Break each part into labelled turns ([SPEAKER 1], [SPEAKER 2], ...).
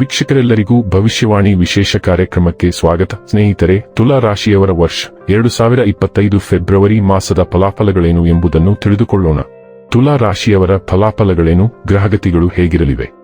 [SPEAKER 1] ವೀಕ್ಷಕರೆಲ್ಲರಿಗೂ ಭವಿಷ್ಯವಾಣಿ ವಿಶೇಷ ಕಾರ್ಯಕ್ರಮಕ್ಕೆ ಸ್ವಾಗತ. ಸ್ನೇಹಿತರೆ, ತುಲಾ ರಾಶಿಯವರ ವರ್ಷ ಎರಡು ಸಾವಿರ ಇಪ್ಪತ್ತೈದು ಫೆಬ್ರವರಿ ಮಾಸದ ಫಲಾಫಲಗಳೇನು ಎಂಬುದನ್ನು ತಿಳಿದುಕೊಳ್ಳೋಣ. ತುಲಾ ರಾಶಿಯವರ ಫಲಾಫಲಗಳೇನು, ಗ್ರಹಗತಿಗಳು ಹೇಗಿರಲಿವೆ?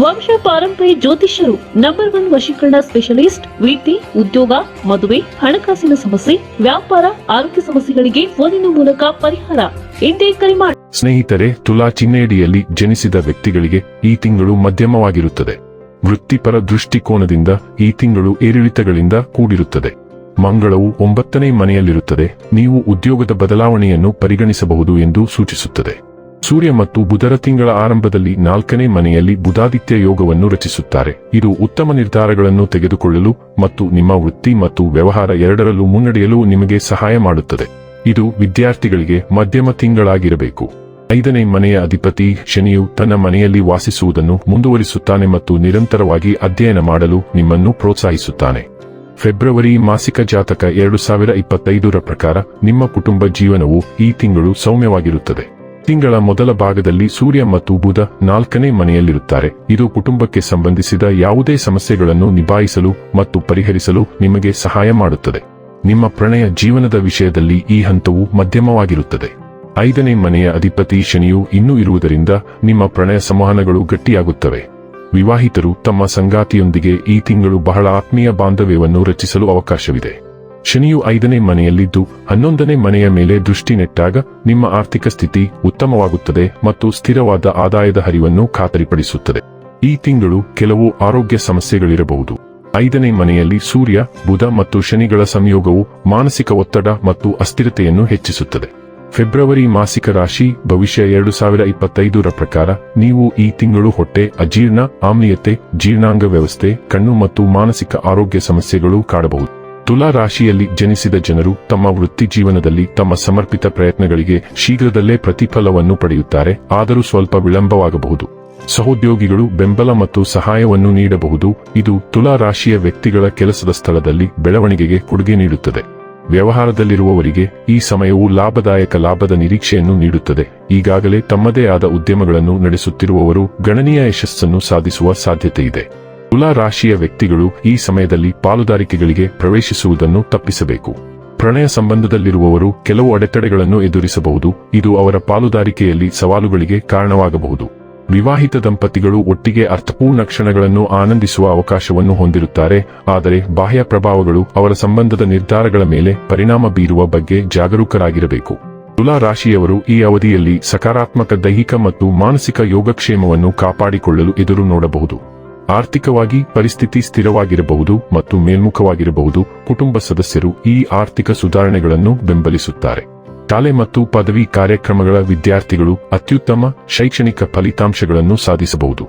[SPEAKER 2] ವಂಶ ಪಾರಂಪರ್ಯ ಜ್ಯೋತಿಷ್ಯರು ನಂಬರ್ ಒನ್ ವಶೀಕರಣ ಸ್ಪೆಷಲಿಸ್ಟ್ ವೃತ್ತಿ ಉದ್ಯೋಗ, ಮದುವೆ, ಹಣಕಾಸಿನ ಸಮಸ್ಯೆ, ವ್ಯಾಪಾರ, ಆರೋಗ್ಯ ಸಮಸ್ಯೆಗಳಿಗೆ ಫೋನಿನ ಮೂಲಕ ಪರಿಹಾರ. ಎಂದೇ ಕರೆ ಮಾಡಿ
[SPEAKER 1] ಸ್ನೇಹಿತರೆ, ತುಲಾ ಚಿಹ್ನೆಯಡಿಯಲ್ಲಿ ಜನಿಸಿದ ವ್ಯಕ್ತಿಗಳಿಗೆ ಈ ತಿಂಗಳು ಮಧ್ಯಮವಾಗಿರುತ್ತದೆ. ವೃತ್ತಿಪರ ದೃಷ್ಟಿಕೋನದಿಂದ ಈ ತಿಂಗಳು ಏರಿಳಿತಗಳಿಂದ ಕೂಡಿರುತ್ತದೆ. ಮಂಗಳವು ಒಂಬತ್ತನೇ ಮನೆಯಲ್ಲಿರುತ್ತದೆ. ನೀವು ಉದ್ಯೋಗದ ಬದಲಾವಣೆಯನ್ನು ಪರಿಗಣಿಸಬಹುದು ಎಂದು ಸೂಚಿಸುತ್ತದೆ. ಸೂರ್ಯ ಮತ್ತು ಬುಧರ ತಿಂಗಳ ಆರಂಭದಲ್ಲಿ ನಾಲ್ಕನೇ ಮನೆಯಲ್ಲಿ ಬುಧಾದಿತ್ಯ ಯೋಗವನ್ನು ರಚಿಸುತ್ತಾರೆ. ಇದು ಉತ್ತಮ ನಿರ್ಧಾರಗಳನ್ನು ತೆಗೆದುಕೊಳ್ಳಲು ಮತ್ತು ನಿಮ್ಮ ವೃತ್ತಿ ಮತ್ತು ವ್ಯವಹಾರ ಎರಡರಲ್ಲೂ ಮುನ್ನಡೆಯಲು ನಿಮಗೆ ಸಹಾಯ ಮಾಡುತ್ತದೆ. ಇದು ವಿದ್ಯಾರ್ಥಿಗಳಿಗೆ ಮಧ್ಯಮ ತಿಂಗಳಾಗಿರಬೇಕು. ಐದನೇ ಮನೆಯ ಅಧಿಪತಿ ಶನಿಯು ತನ್ನ ಮನೆಯಲ್ಲಿ ವಾಸಿಸುವುದನ್ನು ಮುಂದುವರಿಸುತ್ತಾನೆ ಮತ್ತು ನಿರಂತರವಾಗಿ ಅಧ್ಯಯನ ಮಾಡಲು ನಿಮ್ಮನ್ನು ಪ್ರೋತ್ಸಾಹಿಸುತ್ತಾನೆ. ಫೆಬ್ರವರಿ ಮಾಸಿಕ ಜಾತಕ ಎರಡು ಸಾವಿರ ಇಪ್ಪತ್ತೈದರ ಪ್ರಕಾರ ನಿಮ್ಮ ಕುಟುಂಬ ಜೀವನವು ಈ ತಿಂಗಳು ಸೌಮ್ಯವಾಗಿರುತ್ತದೆ. ತಿಂಗಳ ಮೊದಲ ಭಾಗದಲ್ಲಿ ಸೂರ್ಯ ಮತ್ತು ಬುಧ ನಾಲ್ಕನೇ ಮನೆಯಲ್ಲಿರುತ್ತಾರೆ. ಇದು ಕುಟುಂಬಕ್ಕೆ ಸಂಬಂಧಿಸಿದ ಯಾವುದೇ ಸಮಸ್ಯೆಗಳನ್ನು ನಿಭಾಯಿಸಲು ಮತ್ತು ಪರಿಹರಿಸಲು ನಿಮಗೆ ಸಹಾಯ ಮಾಡುತ್ತದೆ. ನಿಮ್ಮ ಪ್ರಣಯ ಜೀವನದ ವಿಷಯದಲ್ಲಿ ಈ ಹಂತವು ಮಧ್ಯಮವಾಗಿರುತ್ತದೆ. ಐದನೇ ಮನೆಯ ಅಧಿಪತಿ ಶನಿಯು ಇನ್ನೂ ಇರುವುದರಿಂದ ನಿಮ್ಮ ಪ್ರಣಯ ಸಂವಹನಗಳು ಗಟ್ಟಿಯಾಗುತ್ತವೆ. ವಿವಾಹಿತರು ತಮ್ಮ ಸಂಗಾತಿಯೊಂದಿಗೆ ಈ ತಿಂಗಳು ಬಹಳ ಆತ್ಮೀಯ ಬಾಂಧವ್ಯವನ್ನು ರಚಿಸಲು ಅವಕಾಶವಿದೆ. ಶನಿಯು ಐದನೇ ಮನೆಯಲ್ಲಿದ್ದು, ಹನ್ನೊಂದನೇ ಮನೆಯ ಮೇಲೆ ದೃಷ್ಟಿ ನೆಟ್ಟಾಗ, ನಿಮ್ಮ ಆರ್ಥಿಕ ಸ್ಥಿತಿ ಉತ್ತಮವಾಗುತ್ತದೆ ಮತ್ತು ಸ್ಥಿರವಾದ ಆದಾಯದ ಹರಿವನ್ನು ಖಾತರಿಪಡಿಸುತ್ತದೆ. ಈ ತಿಂಗಳು ಕೆಲವು ಆರೋಗ್ಯ ಸಮಸ್ಯೆಗಳಿರಬಹುದು. ಐದನೇ ಮನೆಯಲ್ಲಿ ಸೂರ್ಯ, ಬುಧ ಮತ್ತು ಶನಿಗಳ ಸಂಯೋಗವು ಮಾನಸಿಕ ಒತ್ತಡ ಮತ್ತು ಅಸ್ಥಿರತೆಯನ್ನು ಹೆಚ್ಚಿಸುತ್ತದೆ. ಫೆಬ್ರವರಿ ಮಾಸಿಕ ರಾಶಿ, ಭವಿಷ್ಯ ಎರಡು ಸಾವಿರ ಇಪ್ಪತ್ತೈದರ ಪ್ರಕಾರ, ನೀವು ಈ ತಿಂಗಳು ಹೊಟ್ಟೆ, ಅಜೀರ್ಣ, ಆಮ್ಲೀಯತೆ, ಜೀರ್ಣಾಂಗ ವ್ಯವಸ್ಥೆ, ಕಣ್ಣು ಮತ್ತು ಮಾನಸಿಕ ಆರೋಗ್ಯ ಸಮಸ್ಯೆಗಳು ಕಾಡಬಹುದು. ತುಲಾ ರಾಶಿಯಲ್ಲಿ ಜನಿಸಿದ ಜನರು ತಮ್ಮ ವೃತ್ತಿ ಜೀವನದಲ್ಲಿ ತಮ್ಮ ಸಮರ್ಪಿತ ಪ್ರಯತ್ನಗಳಿಗೆ ಶೀಘ್ರದಲ್ಲೇ ಪ್ರತಿಫಲವನ್ನು ಪಡೆಯುತ್ತಾರೆ, ಆದರೂ ಸ್ವಲ್ಪ ವಿಳಂಬವಾಗಬಹುದು. ಸಹೋದ್ಯೋಗಿಗಳು ಬೆಂಬಲ ಮತ್ತು ಸಹಾಯವನ್ನು ನೀಡಬಹುದು. ಇದು ತುಲಾ ರಾಶಿಯ ವ್ಯಕ್ತಿಗಳ ಕೆಲಸದ ಸ್ಥಳದಲ್ಲಿ ಬೆಳವಣಿಗೆಗೆ ಕೊಡುಗೆ ನೀಡುತ್ತದೆ. ವ್ಯವಹಾರದಲ್ಲಿರುವವರಿಗೆ ಈ ಸಮಯವು ಲಾಭದಾಯಕ ಲಾಭದ ನಿರೀಕ್ಷೆಯನ್ನು ನೀಡುತ್ತದೆ. ಈಗಾಗಲೇ ತಮ್ಮದೇ ಆದ ಉದ್ಯಮಗಳನ್ನು ನಡೆಸುತ್ತಿರುವವರು ಗಣನೀಯ ಯಶಸ್ಸನ್ನು ಸಾಧಿಸುವ ಸಾಧ್ಯತೆಯಿದೆ. ತುಲಾ ರಾಶಿಯ ವ್ಯಕ್ತಿಗಳು ಈ ಸಮಯದಲ್ಲಿ ಪಾಲುದಾರಿಕೆಗಳಿಗೆ ಪ್ರವೇಶಿಸುವುದನ್ನು ತಪ್ಪಿಸಬೇಕು. ಪ್ರಣಯ ಸಂಬಂಧದಲ್ಲಿರುವವರು ಕೆಲವು ಅಡೆತಡೆಗಳನ್ನು ಎದುರಿಸಬಹುದು, ಇದು ಅವರ ಪಾಲುದಾರಿಕೆಯಲ್ಲಿ ಸವಾಲುಗಳಿಗೆ ಕಾರಣವಾಗಬಹುದು. ವಿವಾಹಿತ ದಂಪತಿಗಳು ಒಟ್ಟಿಗೆ ಅರ್ಥಪೂರ್ಣ ಕ್ಷಣಗಳನ್ನು ಆನಂದಿಸುವ ಅವಕಾಶವನ್ನು ಹೊಂದಿರುತ್ತಾರೆ, ಆದರೆ ಬಾಹ್ಯ ಪ್ರಭಾವಗಳು ಅವರ ಸಂಬಂಧದ ನಿರ್ಧಾರಗಳ ಮೇಲೆ ಪರಿಣಾಮ ಬೀರುವ ಬಗ್ಗೆ ಜಾಗರೂಕರಾಗಿರಬೇಕು. ತುಲಾ ರಾಶಿಯವರು ಈ ಅವಧಿಯಲ್ಲಿ ಸಕಾರಾತ್ಮಕ ದೈಹಿಕ ಮತ್ತು ಮಾನಸಿಕ ಯೋಗಕ್ಷೇಮವನ್ನು ಕಾಪಾಡಿಕೊಳ್ಳಲು ಎದುರು ನೋಡಬಹುದು. ಆರ್ಥಿಕವಾಗಿ ಪರಿಸ್ಥಿತಿ ಸ್ಥಿರವಾಗಿರಬಹುದು ಮತ್ತು ಮೇಲ್ಮುಖವಾಗಿರಬಹುದು, ಕುಟುಂಬ ಸದಸ್ಯರು ಈ ಆರ್ಥಿಕ ಸುಧಾರಣೆಗಳನ್ನು ಬೆಂಬಲಿಸುತ್ತಾರೆ. ಶಾಲೆ ಮತ್ತು ಪದವಿ ಕಾರ್ಯಕ್ರಮಗಳ ವಿದ್ಯಾರ್ಥಿಗಳು ಅತ್ಯುತ್ತಮ ಶೈಕ್ಷಣಿಕ ಫಲಿತಾಂಶಗಳನ್ನು ಸಾಧಿಸಬಹುದು.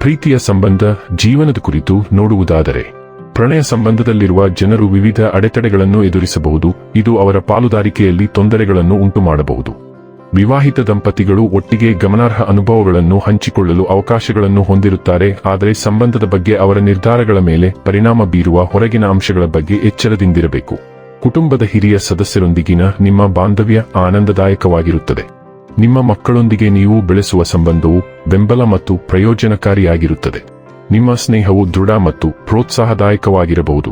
[SPEAKER 1] ಪ್ರೀತಿಯ ಸಂಬಂಧ, ಜೀವನದ ಕುರಿತು ನೋಡುವುದಾದರೆ, ಪ್ರಣಯ ಸಂಬಂಧದಲ್ಲಿರುವ ಜನರು ವಿವಿಧ ಅಡೆತಡೆಗಳನ್ನು ಎದುರಿಸಬಹುದು, ಇದು ಅವರ ಪಾಲುದಾರಿಕೆಯಲ್ಲಿ ತೊಂದರೆಗಳನ್ನು ಉಂಟುಮಾಡಬಹುದು. ವಿವಾಹಿತ ದಂಪತಿಗಳು ಒಟ್ಟಿಗೆ ಗಮನಾರ್ಹ ಅನುಭವಗಳನ್ನು ಹಂಚಿಕೊಳ್ಳಲು ಅವಕಾಶಗಳನ್ನು ಹೊಂದಿರುತ್ತಾರೆ, ಆದರೆ ಸಂಬಂಧದ ಬಗ್ಗೆ ಅವರ ನಿರ್ಧಾರಗಳ ಮೇಲೆ ಪರಿಣಾಮ ಬೀರುವ ಹೊರಗಿನ ಅಂಶಗಳ ಬಗ್ಗೆ ಎಚ್ಚರದಿಂದಿರಬೇಕು. ಕುಟುಂಬದ ಹಿರಿಯ ಸದಸ್ಯರೊಂದಿಗಿನ ನಿಮ್ಮ ಬಾಂಧವ್ಯ ಆನಂದದಾಯಕವಾಗಿರುತ್ತದೆ. ನಿಮ್ಮ ಮಕ್ಕಳೊಂದಿಗೆ ನೀವು ಬೆಳೆಸುವ ಸಂಬಂಧವು ಬೆಂಬಲ ಮತ್ತು ಪ್ರಯೋಜನಕಾರಿಯಾಗಿರುತ್ತದೆ. ನಿಮ್ಮ ಸ್ನೇಹವು ದೃಢ ಮತ್ತು ಪ್ರೋತ್ಸಾಹದಾಯಕವಾಗಿರಬಹುದು.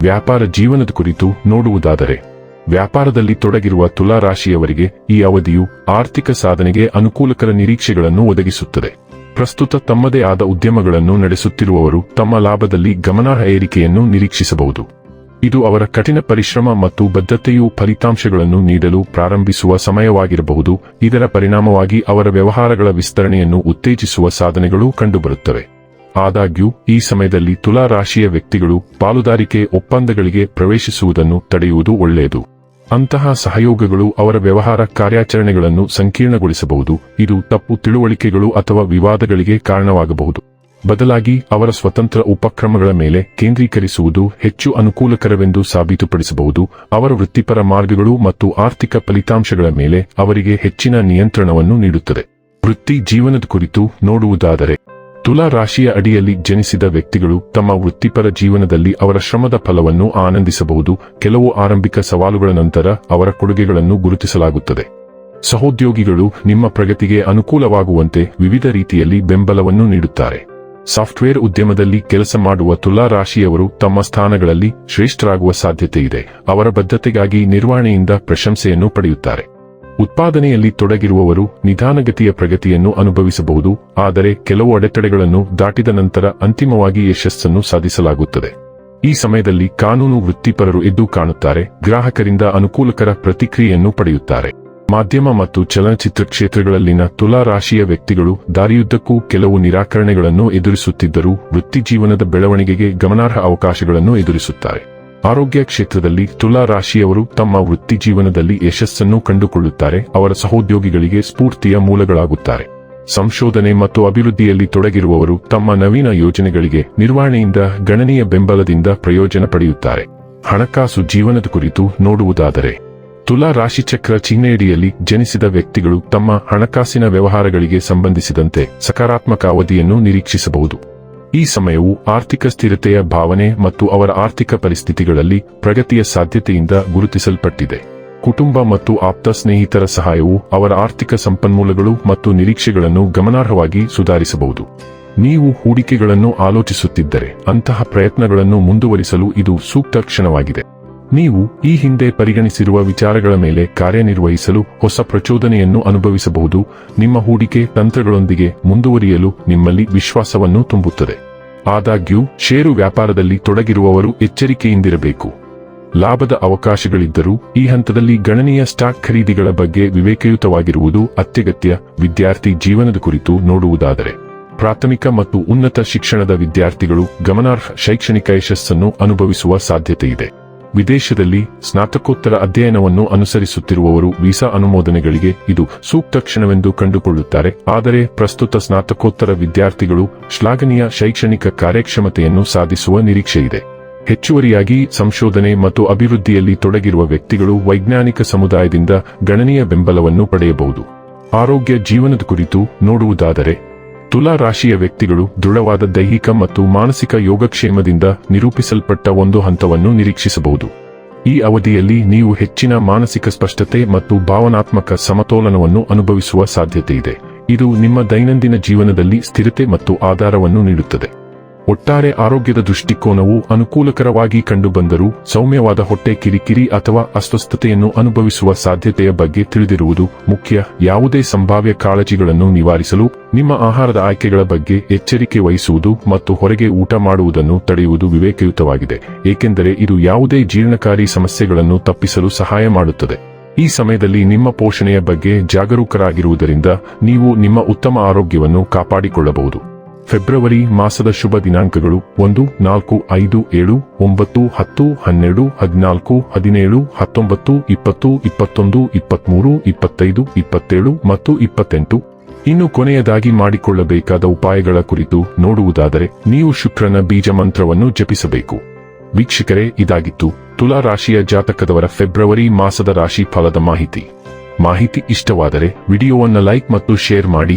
[SPEAKER 1] ವ್ಯಾಪಾರ ಜೀವನದ ಕುರಿತು ನೋಡುವುದಾದರೆ ವ್ಯಾಪಾರದಲ್ಲಿ ತೊಡಗಿರುವ ತುಲಾ ರಾಶಿಯವರಿಗೆ ಈ ಅವಧಿಯು ಆರ್ಥಿಕ ಸಾಧನೆಗೆ ಅನುಕೂಲಕರ ನಿರೀಕ್ಷೆಗಳನ್ನು ಒದಗಿಸುತ್ತದೆ. ಪ್ರಸ್ತುತ ತಮ್ಮದೇ ಆದ ಉದ್ಯಮಗಳನ್ನು ನಡೆಸುತ್ತಿರುವವರು ತಮ್ಮ ಲಾಭದಲ್ಲಿ ಗಮನಾರ್ಹ ಏರಿಕೆಯನ್ನು ನಿರೀಕ್ಷಿಸಬಹುದು. ಇದು ಅವರ ಕಠಿಣ ಪರಿಶ್ರಮ ಮತ್ತು ಬದ್ಧತೆಯು ಫಲಿತಾಂಶಗಳನ್ನು ನೀಡಲು ಪ್ರಾರಂಭಿಸುವ ಸಮಯವಾಗಿರಬಹುದು, ಇದರ ಪರಿಣಾಮವಾಗಿ ಅವರ ವ್ಯವಹಾರಗಳ ವಿಸ್ತರಣೆಯನ್ನು ಉತ್ತೇಜಿಸುವ ಸಾಧನೆಗಳು ಕಂಡುಬರುತ್ತವೆ. ಆದಾಗ್ಯೂ, ಈ ಸಮಯದಲ್ಲಿ ತುಲಾ ರಾಶಿಯ ವ್ಯಕ್ತಿಗಳು ಪಾಲುದಾರಿಕೆ ಒಪ್ಪಂದಗಳಿಗೆ ಪ್ರವೇಶಿಸುವುದನ್ನು ತಡೆಯುವುದು ಒಳ್ಳೆಯದು. ಅಂತಹ ಸಹಯೋಗಗಳು ಅವರ ವ್ಯವಹಾರ ಕಾರ್ಯಾಚರಣೆಗಳನ್ನು ಸಂಕೀರ್ಣಗೊಳಿಸಬಹುದು, ಇದು ತಪ್ಪು ತಿಳುವಳಿಕೆಗಳು ಅಥವಾ ವಿವಾದಗಳಿಗೆ ಕಾರಣವಾಗಬಹುದು. ಬದಲಾಗಿ, ಅವರ ಸ್ವತಂತ್ರ ಉಪಕ್ರಮಗಳ ಮೇಲೆ ಕೇಂದ್ರೀಕರಿಸುವುದು ಹೆಚ್ಚು ಅನುಕೂಲಕರವೆಂದು ಸಾಬೀತುಪಡಿಸಬಹುದು, ಅವರ ವೃತ್ತಿಪರ ಮಾರ್ಗಗಳು ಮತ್ತು ಆರ್ಥಿಕ ಫಲಿತಾಂಶಗಳ ಮೇಲೆ ಅವರಿಗೆ ಹೆಚ್ಚಿನ ನಿಯಂತ್ರಣವನ್ನು ನೀಡುತ್ತದೆ. ವೃತ್ತಿ ಜೀವನದ ಕುರಿತು ನೋಡುವುದಾದರೆ ತುಲಾ ರಾಶಿಯ ಅಡಿಯಲ್ಲಿ ಜನಿಸಿದ ವ್ಯಕ್ತಿಗಳು ತಮ್ಮ ವೃತ್ತಿಪರ ಜೀವನದಲ್ಲಿ ಅವರ ಶ್ರಮದ ಫಲವನ್ನು ಆನಂದಿಸಬಹುದು. ಕೆಲವು ಆರಂಭಿಕ ಸವಾಲುಗಳ ನಂತರ ಅವರ ಕೊಡುಗೆಗಳನ್ನು ಗುರುತಿಸಲಾಗುತ್ತದೆ. ಸಹೋದ್ಯೋಗಿಗಳು ನಿಮ್ಮ ಪ್ರಗತಿಗೆ ಅನುಕೂಲವಾಗುವಂತೆ ವಿವಿಧ ರೀತಿಯಲ್ಲಿ ಬೆಂಬಲವನ್ನು ನೀಡುತ್ತಾರೆ. ಸಾಫ್ಟ್ವೇರ್ ಉದ್ಯಮದಲ್ಲಿ ಕೆಲಸ ಮಾಡುವ ತುಲಾ ರಾಶಿಯವರು ತಮ್ಮ ಸ್ಥಾನಗಳಲ್ಲಿ ಶ್ರೇಷ್ಠರಾಗುವ ಸಾಧ್ಯತೆ ಇದೆ. ಅವರ ಬದ್ಧತೆಗಾಗಿ ನಿರ್ವಹಣೆಯಿಂದ ಪ್ರಶಂಸೆಯನ್ನು ಪಡೆಯುತ್ತಾರೆ. ಉತ್ಪಾದನೆಯಲ್ಲಿ ತೊಡಗಿರುವವರು ನಿಧಾನಗತಿಯ ಪ್ರಗತಿಯನ್ನು ಅನುಭವಿಸಬಹುದು, ಆದರೆ ಕೆಲವು ಅಡೆತಡೆಗಳನ್ನು ದಾಟಿದ ನಂತರ ಅಂತಿಮವಾಗಿ ಯಶಸ್ಸನ್ನು ಸಾಧಿಸಲಾಗುತ್ತದೆ. ಈ ಸಮಯದಲ್ಲಿ ಕಾನೂನು ವೃತ್ತಿಪರರು ಎದ್ದು ಕಾಣುತ್ತಾರೆ, ಗ್ರಾಹಕರಿಂದ ಅನುಕೂಲಕರ ಪ್ರತಿಕ್ರಿಯೆಯನ್ನು ಪಡೆಯುತ್ತಾರೆ. ಮಾಧ್ಯಮ ಮತ್ತು ಚಲನಚಿತ್ರ ಕ್ಷೇತ್ರಗಳಲ್ಲಿನ ತುಲಾ ರಾಶಿಯ ವ್ಯಕ್ತಿಗಳು ದಾರಿಯುದ್ದಕ್ಕೂ ಕೆಲವು ನಿರಾಕರಣೆಗಳನ್ನು ಎದುರಿಸುತ್ತಿದ್ದರೂ ವೃತ್ತಿಜೀವನದ ಬೆಳವಣಿಗೆಗೆ ಗಮನಾರ್ಹ ಅವಕಾಶಗಳನ್ನು ಎದುರಿಸುತ್ತಾರೆ. ಆರೋಗ್ಯ ಕ್ಷೇತ್ರದಲ್ಲಿ ತುಲಾ ರಾಶಿಯವರು ತಮ್ಮ ವೃತ್ತಿ ಜೀವನದಲ್ಲಿ ಯಶಸ್ಸನ್ನು ಕಂಡುಕೊಳ್ಳುತ್ತಾರೆ, ಅವರ ಸಹೋದ್ಯೋಗಿಗಳಿಗೆ ಸ್ಫೂರ್ತಿಯ ಮೂಲಗಳಾಗುತ್ತಾರೆ. ಸಂಶೋಧನೆ ಮತ್ತು ಅಭಿವೃದ್ಧಿಯಲ್ಲಿ ತೊಡಗಿರುವವರು ತಮ್ಮ ನವೀನ ಯೋಜನೆಗಳಿಗೆ ನಿರ್ವಹಣೆಯಿಂದ, ಗಣನೀಯ ಬೆಂಬಲದಿಂದ ಪ್ರಯೋಜನ ಪಡೆಯುತ್ತಾರೆ. ಹಣಕಾಸು ಜೀವನದ ಕುರಿತು ನೋಡುವುದಾದರೆ, ತುಲಾ ರಾಶಿಚಕ್ರ ಚಿಹ್ನೆಯಡಿಯಲ್ಲಿ ಜನಿಸಿದ ವ್ಯಕ್ತಿಗಳು ತಮ್ಮ ಹಣಕಾಸಿನ ವ್ಯವಹಾರಗಳಿಗೆ ಸಂಬಂಧಿಸಿದಂತೆ ಸಕಾರಾತ್ಮಕ ಅವಧಿಯನ್ನು ನಿರೀಕ್ಷಿಸಬಹುದು. ಈ ಸಮಯವು ಆರ್ಥಿಕ ಸ್ಥಿರತೆಯ ಭಾವನೆ ಮತ್ತು ಅವರ ಆರ್ಥಿಕ ಪರಿಸ್ಥಿತಿಗಳಲ್ಲಿ ಪ್ರಗತಿಯ ಸಾಧ್ಯತೆಯಿಂದ ಗುರುತಿಸಲ್ಪಟ್ಟಿದೆ. ಕುಟುಂಬ ಮತ್ತು ಆಪ್ತ ಸ್ನೇಹಿತರ ಸಹಾಯವು ಅವರ ಆರ್ಥಿಕ ಸಂಪನ್ಮೂಲಗಳು ಮತ್ತು ನಿರೀಕ್ಷೆಗಳನ್ನು ಗಮನಾರ್ಹವಾಗಿ ಸುಧಾರಿಸಬಹುದು. ನೀವು ಹೂಡಿಕೆಗಳನ್ನು ಆಲೋಚಿಸುತ್ತಿದ್ದರೆ ಅಂತಹ ಪ್ರಯತ್ನಗಳನ್ನು ಮುಂದುವರಿಸಲು ಇದು ಸೂಕ್ತ ಕ್ಷಣವಾಗಿದೆ. ನೀವು ಈ ಹಿಂದೆ ಪರಿಗಣಿಸಿರುವ ವಿಚಾರಗಳ ಮೇಲೆ ಕಾರ್ಯನಿರ್ವಹಿಸಲು ಹೊಸ ಪ್ರಚೋದನೆಯನ್ನು ಅನುಭವಿಸಬಹುದು. ನಿಮ್ಮ ಹೂಡಿಕೆ ತಂತ್ರಗಳೊಂದಿಗೆ ಮುಂದುವರಿಯಲು ನಿಮ್ಮಲ್ಲಿ ವಿಶ್ವಾಸವನ್ನು ತುಂಬುತ್ತದೆ. ಆದಾಗ್ಯೂ, ಷೇರು ವ್ಯಾಪಾರದಲ್ಲಿ ತೊಡಗಿರುವವರು ಎಚ್ಚರಿಕೆಯಿಂದಿರಬೇಕು. ಲಾಭದ ಅವಕಾಶಗಳಿದ್ದರೂ, ಈ ಹಂತದಲ್ಲಿ ಗಣನೀಯ ಸ್ಟಾಕ್ ಖರೀದಿಗಳ ಬಗ್ಗೆ ವಿವೇಕಯುತವಾಗಿರುವುದು ಅತ್ಯಗತ್ಯ. ವಿದ್ಯಾರ್ಥಿ ಜೀವನದ ಕುರಿತು ನೋಡುವುದಾದರೆ, ಪ್ರಾಥಮಿಕ ಮತ್ತು ಉನ್ನತ ಶಿಕ್ಷಣದ ವಿದ್ಯಾರ್ಥಿಗಳು ಗಮನಾರ್ಹ ಶೈಕ್ಷಣಿಕ ಯಶಸ್ಸನ್ನು ಅನುಭವಿಸುವ ಸಾಧ್ಯತೆಯಿದೆ. ವಿದೇಶದಲ್ಲಿ ಸ್ನಾತಕೋತ್ತರ ಅಧ್ಯಯನವನ್ನು ಅನುಸರಿಸುತ್ತಿರುವವರು ವೀಸಾ ಅನುಮೋದನೆಗಳಿಗೆ ಇದು ಸೂಕ್ತ ಕ್ಷಣವೆಂದು ಕಂಡುಕೊಳ್ಳುತ್ತಾರೆ. ಆದರೆ ಪ್ರಸ್ತುತ ಸ್ನಾತಕೋತ್ತರ ವಿದ್ಯಾರ್ಥಿಗಳು ಶ್ಲಾಘನೀಯ ಶೈಕ್ಷಣಿಕ ಕಾರ್ಯಕ್ಷಮತೆಯನ್ನು ಸಾಧಿಸುವ ನಿರೀಕ್ಷೆಯಿದೆ. ಹೆಚ್ಚುವರಿಯಾಗಿ ಸಂಶೋಧನೆ ಮತ್ತು ಅಭಿವೃದ್ಧಿಯಲ್ಲಿ ತೊಡಗಿರುವ ವ್ಯಕ್ತಿಗಳು ವೈಜ್ಞಾನಿಕ ಸಮುದಾಯದಿಂದ ಗಣನೀಯ ಬೆಂಬಲವನ್ನು ಪಡೆಯಬಹುದು. ಆರೋಗ್ಯ ಜೀವನದ ಕುರಿತು ನೋಡುವುದಾದರೆ ತುಲಾ ರಾಶಿಯ ವ್ಯಕ್ತಿಗಳು ದೃಢವಾದ ದೈಹಿಕ ಮತ್ತು ಮಾನಸಿಕ ಯೋಗಕ್ಷೇಮದಿಂದ ನಿರೂಪಿಸಲ್ಪಟ್ಟ ಒಂದು ಹಂತವನ್ನು ನಿರೀಕ್ಷಿಸಬಹುದು. ಈ ಅವಧಿಯಲ್ಲಿ ನೀವು ಹೆಚ್ಚಿನ ಮಾನಸಿಕ ಸ್ಪಷ್ಟತೆ ಮತ್ತು ಭಾವನಾತ್ಮಕ ಸಮತೋಲನವನ್ನು ಅನುಭವಿಸುವ ಸಾಧ್ಯತೆಯಿದೆ ಇದು ನಿಮ್ಮ ದೈನಂದಿನ ಜೀವನದಲ್ಲಿ ಸ್ಥಿರತೆ ಮತ್ತು ಆಧಾರವನ್ನು ನೀಡುತ್ತದೆ. ಒಟ್ಟಾರೆ ಆರೋಗ್ಯದ ದೃಷ್ಟಿಕೋನವು ಅನುಕೂಲಕರವಾಗಿ ಕಂಡುಬಂದರೂ ಸೌಮ್ಯವಾದ ಹೊಟ್ಟೆ ಕಿರಿಕಿರಿ ಅಥವಾ ಅಸ್ವಸ್ಥತೆಯನ್ನು ಅನುಭವಿಸುವ ಸಾಧ್ಯತೆಯ ಬಗ್ಗೆ ತಿಳಿದಿರುವುದು ಮುಖ್ಯ. ಯಾವುದೇ ಸಂಭಾವ್ಯ ಕಾಳಜಿಗಳನ್ನು ನಿವಾರಿಸಲು ನಿಮ್ಮ ಆಹಾರದ ಆಯ್ಕೆಗಳ ಬಗ್ಗೆ ಎಚ್ಚರಿಕೆ ವಹಿಸುವುದು ಮತ್ತು ಹೊರಗೆ ಊಟ ಮಾಡುವುದನ್ನು ತಡೆಯುವುದು ವಿವೇಕಯುತವಾಗಿದೆ, ಏಕೆಂದರೆ ಇದು ಯಾವುದೇ ಜೀರ್ಣಕಾರಿ ಸಮಸ್ಯೆಗಳನ್ನು ತಪ್ಪಿಸಲು ಸಹಾಯ ಮಾಡುತ್ತದೆ. ಈ ಸಮಯದಲ್ಲಿ ನಿಮ್ಮ ಪೋಷಣೆಯ ಬಗ್ಗೆ ಜಾಗರೂಕರಾಗಿರುವುದರಿಂದ ನೀವು ನಿಮ್ಮ ಉತ್ತಮ ಆರೋಗ್ಯವನ್ನು ಕಾಪಾಡಿಕೊಳ್ಳಬಹುದು. ಫೆಬ್ರವರಿ ಮಾಸದ ಶುಭ ದಿನಾಂಕಗಳು ಒಂದು, ನಾಲ್ಕು, ಐದು, ಏಳು, ಒಂಬತ್ತು, ಹತ್ತು, ಹನ್ನೆರಡು, ಹದಿನಾಲ್ಕು, ಹದಿನೇಳು, ಹತ್ತೊಂಬತ್ತು, ಇಪ್ಪತ್ತು, ಇಪ್ಪತ್ತೊಂದು, ಇಪ್ಪತ್ಮೂರು, ಇಪ್ಪತ್ತೈದು, ಇಪ್ಪತ್ತೇಳು ಮತ್ತು ಇಪ್ಪತ್ತೆಂಟು. ಇನ್ನು ಕೊನೆಯದಾಗಿ ಮಾಡಿಕೊಳ್ಳಬೇಕಾದ ಉಪಾಯಗಳ ಕುರಿತು ನೋಡುವುದಾದರೆ ನೀವು ಶುಕ್ರನ ಬೀಜ ಮಂತ್ರವನ್ನು ಜಪಿಸಬೇಕು. ವೀಕ್ಷಕರೇ, ಇದಾಗಿತ್ತು ತುಲಾ ರಾಶಿಯ ಜಾತಕದವರ ಫೆಬ್ರವರಿ ಮಾಸದ ರಾಶಿ ಫಲದ ಮಾಹಿತಿ. ಮಾಹಿತಿ ಇಷ್ಟವಾದರೆ ವಿಡಿಯೋವನ್ನು ಲೈಕ್ ಮತ್ತು ಶೇರ್ ಮಾಡಿ.